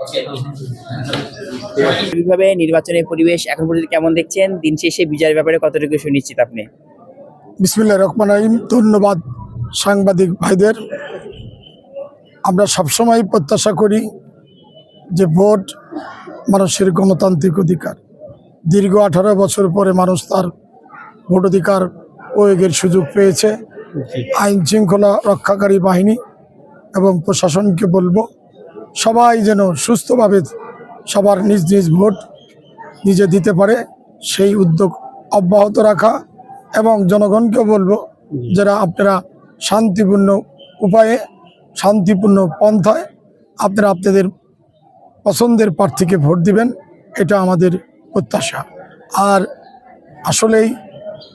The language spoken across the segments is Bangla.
একটু ধরেন তো এই আপনার ইচ্ছা, আপনার কোথায় দিকে থাকে যান ওদিকে সর ওদিকে সর ঠিক আছে খাওয়া না কীভাবে নির্বাচনের পরিবেশ এখন পর্যন্ত কেমন দেখছেন? দিন শেষে বিজয়ের ব্যাপারে কতটুকু সুনিশ্চিত আপনি? বিসমিল্লাহ রহমান রহিম ধন্যবাদ সাংবাদিক ভাইদের। আমরা সবসময় প্রত্যাশা করি যে ভোট মানুষের গণতান্ত্রিক অধিকার। দীর্ঘ আঠারো বছর পরে মানুষ তার ভোট অধিকার প্রয়োগের সুযোগ পেয়েছে। আইন শৃঙ্খলা রক্ষাকারী বাহিনী এবং প্রশাসনকে বলব সবাই যেন সুস্থভাবে সবার নিজ নিজ ভোট নিজে দিতে পারে, সেই উদ্যোগ অব্যাহত রাখা এবং জনগণকে বলব যারা আপনারা শান্তিপূর্ণ উপায়ে, শান্তিপূর্ণ পন্থায় আপনারা আপনাদের পছন্দের প্রার্থীকে ভোট দিবেন, এটা আমাদের প্রত্যাশা। আর আসলেই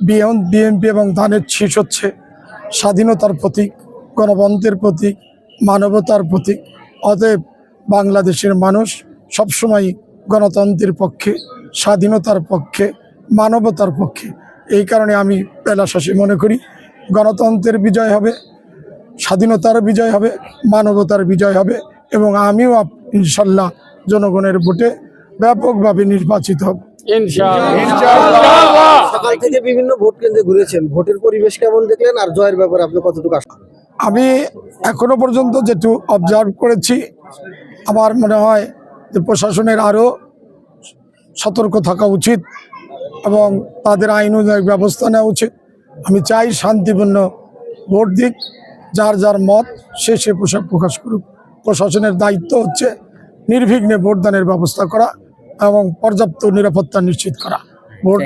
বিএনপি এবং ধানের শীষ হচ্ছে স্বাধীনতার প্রতীক, গণতন্ত্রের প্রতীক, মানবতার প্রতীক অতএব বাংলাদেশের মানুষ সবসময় গণতন্ত্রের পক্ষে স্বাধীনতার পক্ষে মানবতার পক্ষে। এই কারণে আমি পেলাশাসী মনে করি গণতন্ত্রের বিজয় হবে স্বাধীনতার বিজয় হবে মানবতার বিজয় হবে এবং আমিও আপ- ইনশাল্লাহ জনগণের ভোটে ব্যাপকভাবে নির্বাচিত হব। সকাল থেকে বিভিন্ন ভোট কেন্দ্রে ঘুরেছেন। ভোটের পরিবেশ কেমন দেখলেন? আর জয়ের ব্যাপারে আপনি কতটুকু আশা? আমি এখনও পর্যন্ত যেটু অবজার্ভ করেছি আমার মনে হয় যে প্রশাসনের আরও সতর্ক থাকা উচিত এবং তাদের আইন অনুযায়ী ব্যবস্থা নেওয়া উচিত। আমি চাই শান্তিপূর্ণ ভোট দিক যার যার মত সে সে পোশাক প্রকাশ করুক। প্রশাসনের দায়িত্ব হচ্ছে নির্বিঘ্নে ভোটদানের ব্যবস্থা করা এবং পর্যাপ্ত নিরাপত্তা নিশ্চিত করা। ভোট।